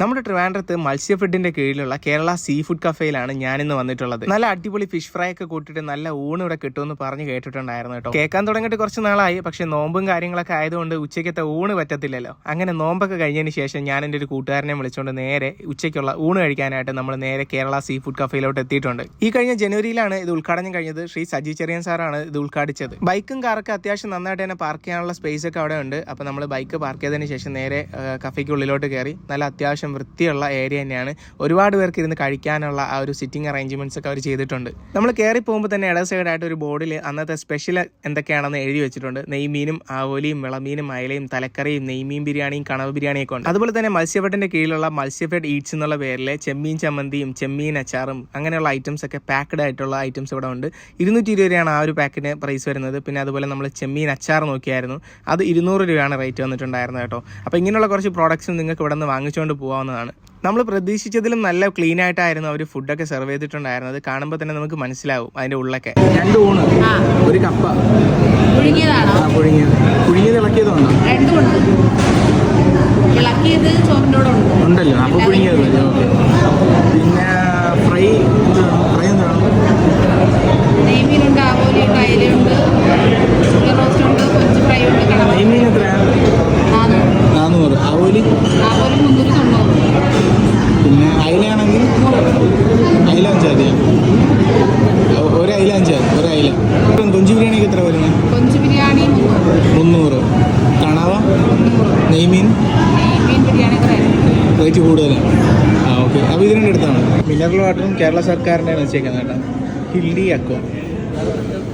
നമ്മുടെ ട്രിവാൻഡ്രത്ത് മത്സ്യഫുഡിന്റെ കീഴിലുള്ള കേരള സീ ഫുഡ് കഫേയിലാണ് ഞാനിന്ന് വന്നിട്ടുള്ളത്. നല്ല അടിപൊളി ഫിഷ് ഫ്രൈ ഒക്കെ കൂട്ടിയിട്ട് നല്ല ഊണ് ഇവിടെ കിട്ടുമെന്ന് പറഞ്ഞ് കേട്ടിട്ടുണ്ടായിരുന്നു കേട്ടോ. കേൾക്കാൻ തുടങ്ങിയിട്ട് കുറച്ച് നാളായി പക്ഷെ നോമ്പും കാര്യങ്ങളൊക്കെ ആയതുകൊണ്ട് ഉച്ചയ്ക്കത്തെ ഊണ് പറ്റത്തില്ലല്ലോ. അങ്ങനെ നോമ്പൊക്കെ കഴിഞ്ഞതിന് ശേഷം ഞാൻ എന്റെ ഒരു കൂട്ടുകാരനെ വിളിച്ചുകൊണ്ട് നേരെ ഉച്ചയ്ക്കുള്ള ഊണ് കഴിക്കാനായിട്ട് നമ്മൾ നേരെ കേരള സീ ഫുഡ് കഫേയിലോട്ട് എത്തിയിട്ടുണ്ട്. ഈ കഴിഞ്ഞ ജനുവരിയിലാണ് ഇത് ഉദ്ഘാടനം കഴിഞ്ഞത്. ശ്രീ സജി ചെറിയൻ സാറാണ് ഇത് ഉദ്ഘാടിച്ചത്. ബൈക്കും കാറൊക്കെ അത്യാവശ്യം നന്നായിട്ട് തന്നെ പാർക്ക് ചെയ്യാനുള്ള സ്പേസ് ഒക്കെ അവിടെ ഉണ്ട് അപ്പോൾ നമ്മൾ ബൈക്ക് പാർക്ക് ചെയ്തതിന് ശേഷം നേരെ ആ, കഫേക്ക് ഉള്ളിലോട്ട് കയറി. നല്ല അത്യാവശ്യം വൃത്തിയുള്ള ഏരിയ തന്നെയാണ്. ഒരുപാട് പേർക്ക് ഇരുന്ന് കഴിക്കാനുള്ള ആ ഒരു സിറ്റിംഗ് അറേഞ്ച്മെന്റ്സ് ഒക്കെ അവർ ചെയ്തിട്ടുണ്ട്. നമ്മൾ കയറി പോകുമ്പോൾ തന്നെ ഇട സൈഡായിട്ട് ഒരു ബോർഡിൽ അന്നത്തെ സ്പെഷ്യൽ എന്തൊക്കെയാണെന്ന് എഴുതി വെച്ചിട്ടുണ്ട്. നെയ്മീനും ആവോലിയും വിളമീനും അയലയും തലക്കറിയും നെയ്മീൻ ബിരിയാണിയും കണവ് ബിരിയാണിയൊക്കെ ഉണ്ട്. അതുപോലെ തന്നെ മത്സ്യഫെഡിന്റെ കീഴിലുള്ള മത്സ്യഫെഡ് ഈറ്റ്സ് എന്നുള്ള പേരിലെ ചെമ്മീൻ ചമ്മന്തിയും ചെമ്മീൻ അച്ചാറും അങ്ങനെയുള്ള ഐറ്റംസ് ഒക്കെ പാക്ക്ഡ് ആയിട്ടുള്ള ഐറ്റംസ് ഇവിടെ ഉണ്ട്. ഇരുന്നൂറ്റി ഇരുപത് രൂപയാണ് ആ ഒരു പാക്കിന് പ്രൈസ് വരുന്നത്. പിന്നെ അതുപോലെ നമ്മൾ ചെമ്മീൻ അച്ചാർ നോക്കിയായിരുന്നു. അത് ഇരുന്നൂറ് രൂപയാണ് റേറ്റ് വന്നിട്ടുണ്ടായിരുന്നത് കേട്ടോ. അപ്പോൾ ഇങ്ങനെയുള്ള കുറച്ച് പ്രോഡക്ട്സും നിങ്ങൾക്ക് ഇവിടെ നിന്ന് വാങ്ങിച്ചുകൊണ്ട് പോകാവുന്നതാണ് നമ്മൾ പ്രതീക്ഷിച്ചതിലും നല്ല ക്ലീൻ ആയിട്ടായിരുന്നു അവർ ഫുഡൊക്കെ സെർവ് ചെയ്തിട്ടുണ്ടായിരുന്നത്. കാണുമ്പോൾ തന്നെ നമുക്ക് മനസ്സിലാവും അതിന്റെ ഉള്ളൊക്കെ. രണ്ട് ഊണ്. ഒരു കപ്പ. പുഴുങ്ങിയത്. ഇളക്കിയതുണ്ടോ? ഉണ്ട്. ഉണ്ട്. ഉണ്ടല്ലോ. പുഴുങ്ങിയത് പിന്നെ ഫ്രൈ ഫ്രൈ എന്താണ് നെയ്മീനുണ്ട് ആവോലിയുണ്ട് ചിക്കൻ റോസ്റ്റ് ഉണ്ട് ഫ്രൈ ഉണ്ട് നെയ്മീൻ? മീൻ ബിരിയാണി ഒക്കെ റേറ്റ് കൂടുതലാണ്. ആ ഓക്കെ അപ്പോൾ ഇത് എടുത്താണ്? മിനറൽ വാട്ടറും കേരള സർക്കാരിന്റെയാണ് വെച്ചേക്കുന്നത് കേട്ടോ. ഹില്ലി അക്കോ.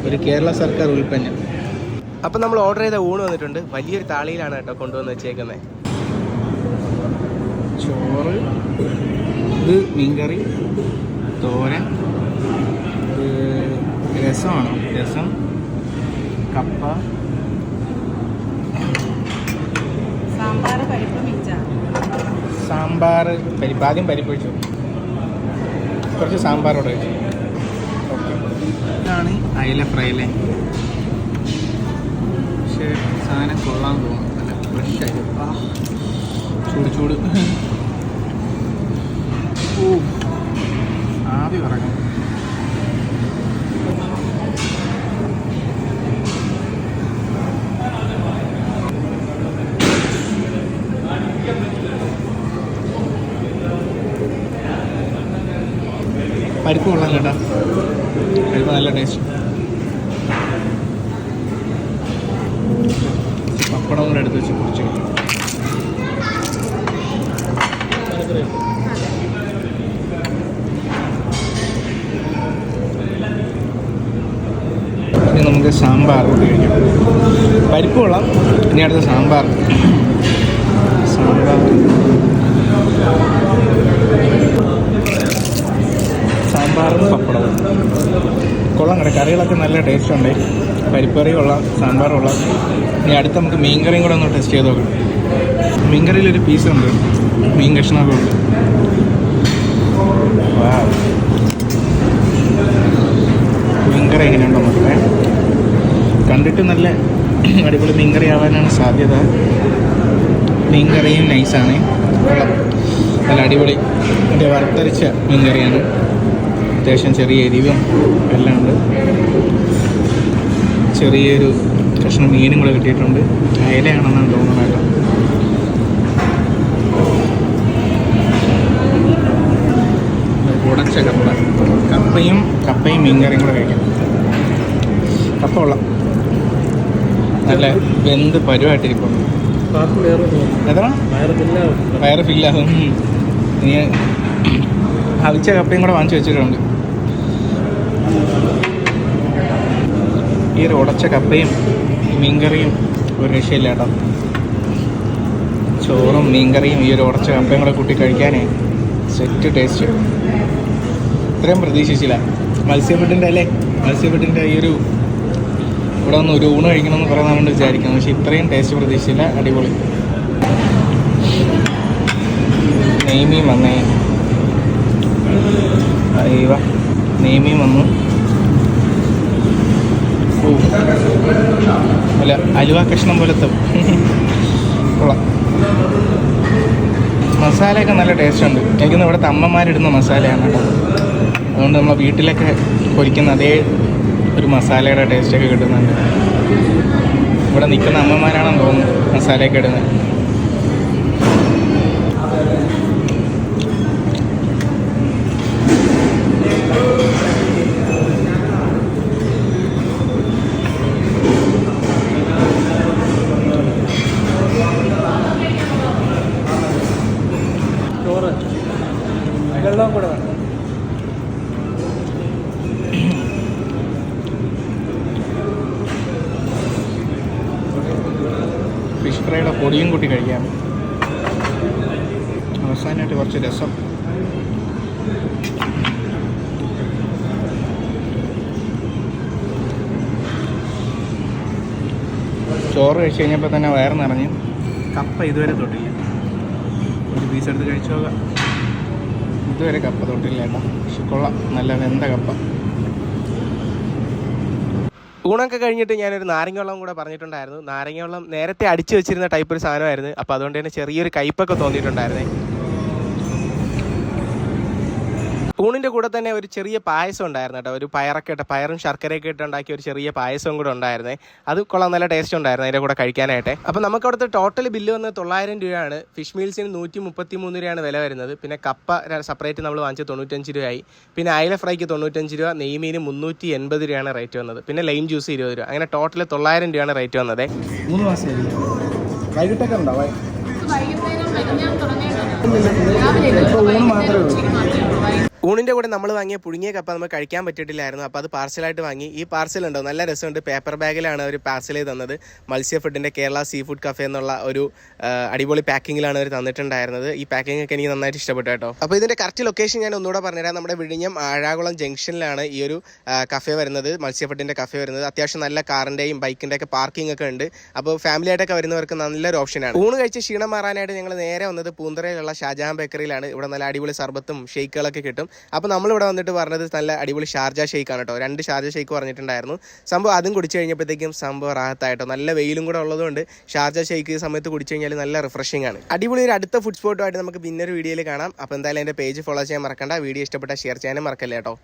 ഒരു കേരള സർക്കാർ ഉൽപ്പന്നം. അപ്പം നമ്മൾ ഓർഡർ ചെയ്ത ഊണ് വന്നിട്ടുണ്ട്. വലിയൊരു താളിയിലാണ് കേട്ടോ കൊണ്ടുവന്ന് വെച്ചേക്കുന്നത് ചോറ് ഇത് മീൻകറി തോരൻ രസമാണോ? രസം കപ്പ സാമ്പാർ പരിപ്പ് സാമ്പാർ ആദ്യം പരിപ്പ് വെച്ചു. കുറച്ച് സാമ്പാറോടെ വെച്ചു. ഇതാണ് അയല ഫ്രൈ അല്ലേ? പക്ഷേ സാധനം കൊള്ളാൻ തോന്നുന്നു. നല്ല ഫ്രഷ് ആ. ചൂട് ചൂട്. ഓ. ആവി പറക്കണം പരിപ്പ് കൊള്ളാം കേട്ടോ പരിപ്പ് നല്ല ടേസ്റ്റ് പപ്പടം കൂടെ എടുത്ത് വെച്ച് കുറിച്ച് നമുക്ക് സാമ്പാർ കൂട്ടി കഴിക്കാം. പരിപ്പ് കൊള്ളാം. ഇനി അടുത്ത സാമ്പാർ. സാമ്പാർ. പപ്പടവും. കൊള്ളാം കട കറികളൊക്കെ നല്ല ടേസ്റ്റ് ഉണ്ട്. പരിപ്പറി സാമ്പാറുള്ള ഇനി അടുത്ത് നമുക്ക് മീൻകറിയും കൂടെ ഒന്ന് ടെസ്റ്റ് ചെയ്ത് നോക്കാം. പീസ് ഉണ്ട്. മീൻ കഷ്ണമൊക്കെ ഉണ്ട്. മീൻകറി എങ്ങനെയുണ്ടോ മക്കളെ? കണ്ടിട്ട് നല്ല അടിപൊളി മീൻകറി ആവാനാണ് സാധ്യത. മീൻകറിയും നൈസാണ് നല്ല അടിപൊളി. മറ്റേ വറുത്തരച്ച മീൻകറിയാണ് അത്യാവശ്യം ചെറിയ എരിവും എല്ലാം ഉണ്ട്. ചെറിയൊരു കഷ്ണം മീനും കൂടെ കിട്ടിയിട്ടുണ്ട്. അയലയാണെന്നാണ് തോന്നുന്നത് കേട്ടോ. ഉടച്ച കപ്പ കപ്പയും കപ്പയും മീൻകറിയും കൂടെ കഴിക്കാം. കപ്പ കൊള്ളാം. നല്ല വെന്ത് പരുവായിട്ടിരിക്കുന്നു. വയറ് ഫില്ലാകും ഇനി അവിച്ച കപ്പയും കൂടെ വാങ്ങിച്ചു വെച്ചിട്ടുണ്ട്. ഈ ഒരു ഉടച്ച കപ്പയും മീൻകറിയും ഒരു രക്ഷയില്ല കേട്ടോ. ചോറും മീൻകറിയും ഈ ഒരു ഉടച്ച കപ്പയും കൂടെ കൂട്ടി കഴിക്കാനേ സെറ്റ് ടേസ്റ്റ് ഇത്രയും പ്രതീക്ഷിച്ചില്ല. മത്സ്യഫെഡിന്റെ അല്ലേ? മത്സ്യഫെഡിന്റെ ഈ ഒരു ഇവിടെ ഒന്ന് ഒരു ഊണ് കഴിക്കണമെന്ന് പറയാൻ കൊണ്ട് വിചാരിക്കുന്നത് പക്ഷേ ഇത്രയും ടേസ്റ്റ് പ്രതീക്ഷിച്ചില്ല. അടിപൊളി. നെയ്മീൻ വന്നേ. നെയ്മീൻ വന്നു. അല്ല അലുവ കഷ്ണം പോലത്തെ മസാലയൊക്കെ നല്ല ടേസ്റ്റ് ഉണ്ട്. എനിക്കൊന്ന് ഇവിടുത്തെ അമ്മമാരിടുന്ന മസാലയാണ് അതുകൊണ്ട് നമ്മളെ വീട്ടിലൊക്കെ പൊരിക്കുന്ന അതേ ഒരു മസാലയുടെ ടേസ്റ്റൊക്കെ കിട്ടുന്നുണ്ട്. ഇവിടെ നിൽക്കുന്ന അമ്മമാരാണെന്ന് തോന്നുന്നു മസാലയൊക്കെ ഇടുന്നത്. ഫിഷ് ഫ്രൈയുടെ പൊടിയും കൂട്ടി കഴിക്കാം. അവസാനമായിട്ട് കുറച്ച് രസം. ചോറ് കഴിച്ചു കഴിഞ്ഞപ്പോൾ തന്നെ വയറ് നിറഞ്ഞു. കപ്പ ഇതുവരെ തൊട്ടില്ല. ഒരു പീസ് എടുത്ത് കഴിച്ചു നോക്കാം. ഇതുവരെ കപ്പ തൊട്ടില്ല കേട്ടോ. പക്ഷെ കൊള്ളാം. നല്ല വെന്ത കപ്പ. ഊണൊക്കെ കഴിഞ്ഞിട്ട് ഞാനൊരു നാരങ്ങ വെള്ളം കൂടെ പറഞ്ഞിട്ടുണ്ടായിരുന്നു. നാരങ്ങ വെള്ളം നേരത്തെ അടിച്ചു വെച്ചിരുന്ന ടൈപ്പ് ഒരു സാധനമായിരുന്നു. അപ്പോൾ അതുകൊണ്ട് തന്നെ ചെറിയൊരു കയ്പൊക്കെ തോന്നിയിട്ടുണ്ടായിരുന്നേ. ഊണിന്റെ കൂടെ തന്നെ ഒരു ചെറിയ പായസം ഉണ്ടായിരുന്നു കേട്ടോ. ഒരു പയറൊക്കെ ഇട്ട് പയറും ശർക്കരയൊക്കെ ഇട്ട് ഉണ്ടാക്കിയ ഒരു ചെറിയ പായസവും കൂടെ ഉണ്ടായിരുന്നേ. അത് കൊള്ളാം നല്ല ടേസ്റ്റ് ഉണ്ടായിരുന്നു അതിന്റെ കൂടെ കഴിക്കാനായിട്ട്. അപ്പോൾ നമുക്ക് അവിടുത്തെ ടോട്ടൽ ബില്ല് വന്ന് തൊള്ളായിരം രൂപയാണ്. ഫിഷ് മീൽസിന് നൂറ്റി മുപ്പത്തി മൂന്ന് രൂപയാണ് വില വരുന്നത്. പിന്നെ കപ്പ സെപ്പറേറ്റ് നമ്മൾ വാങ്ങിച്ച് തൊണ്ണൂറ്റഞ്ച് രൂപയായി. പിന്നെ അയല ഫ്രൈക്ക് തൊണ്ണൂറ്റഞ്ച് രൂപ നെയ്മീന് മുന്നൂറ്റി എൺപത് രൂപയാണ് റേറ്റ് വന്നത്. പിന്നെ ലൈം ജ്യൂസ് ഇരുപത് രൂപ. അങ്ങനെ ടോട്ടൽ തൊള്ളായിരം രൂപയാണ് റേറ്റ് വന്നത്. മൂന്ന് മാസം വൈകിട്ടൊക്കെ ഉണ്ടാവും രാവിലെ മാത്രമേ ഉള്ളൂ. ഊണിന്റെ കൂടെ നമ്മൾ വാങ്ങിയ പുഴുങ്ങിയ കപ്പ നമുക്ക് കഴിക്കാൻ പറ്റിയിട്ടില്ലായിരുന്നു. അപ്പോൾ അത് പാർസലായിട്ട് വാങ്ങി. ഈ പാർസൽ ഉണ്ടോ? നല്ല രസമുണ്ട്. പേപ്പർ ബാഗിലാണ് അവർ പാർസൽ തന്നത്. മത്സ്യ ഫുഡിന്റെ കേരള സീ ഫുഡ് കഫേ എന്നുള്ള ഒരു അടിപൊളി പാക്കിങ്ങിലാണ് അവർ തന്നിട്ടുണ്ടായിരുന്നത്. ഈ പാക്കിംഗ് ഒക്കെ എനിക്ക് നന്നായിട്ട് ഇഷ്ടപ്പെട്ടു കേട്ടോ. അപ്പോൾ ഇതിന്റെ കറക്റ്റ് ലൊക്കേഷൻ ഞാൻ ഒന്നുകൂടെ പറഞ്ഞുതരാം. നമ്മുടെ വിഴിഞ്ഞം ആഴാകുളം ജംഗ്ഷനിലാണ് ഈ ഒരു കഫേ വരുന്നത് മത്സ്യ ഫുഡിന്റെ കഫേ വരുന്നത്. അത്യാവശ്യം നല്ല കാറിന്റെയും ബൈക്കിന്റെ ഒക്കെ പാർക്കിംഗ് ഒക്കെ ഉണ്ട്. അപ്പോൾ ഫാമിലി ആയിട്ടൊക്കെ വരുന്നവർക്ക് നല്ലൊരു ഓപ്ഷനാണ് ഊണ് കഴിച്ച് ക്ഷീണം മാറാനായിട്ട് ഞങ്ങൾ നേരെ വന്നത് പൂന്തറയിലുള്ള ഷാജഹാൻ ബേക്കറിയിലാണ്. ഇവിടെ നല്ല അടിപൊളി സർബത്തും ഷെയ്ക്കുകളൊക്കെ കിട്ടും. അപ്പോൾ നമ്മളിവിടെ വന്നിട്ട് പറഞ്ഞത് നല്ല അടിപൊളി ഷാർജ ഷെയ്ക്കാണ് കേട്ടോ രണ്ട് ഷാർജ ഷെയ്ക്ക് പറഞ്ഞിട്ടുണ്ടായിരുന്നു. സംഭവം അതും കുടിച്ചു കഴിഞ്ഞപ്പോഴത്തേക്കും സംഭവം റാഹത്തായിട്ടോ. നല്ല വെയിലും കൂടെ ഉള്ളതുകൊണ്ട് ഷാർജ ഷെയ്ക്ക് സമയത്ത് കുടിച്ചു കഴിഞ്ഞാൽ നല്ല റിഫ്രഷിംഗ് ആണ്. അടിപൊളി ഒരു അടുത്ത ഫുഡ് സ്പോട്ടുമായിട്ട് നമുക്ക് പിന്നൊരു വീഡിയോയിൽ കാണാം. അപ്പോൾ എന്തായാലും എന്റെ പേജ് ഫോളോ ചെയ്യാൻ മറക്കണ്ട. വീഡിയോ ഇഷ്ടപ്പെട്ട ഷെയർ ചെയ്യാനും മറക്കല്ലേ കേട്ടോ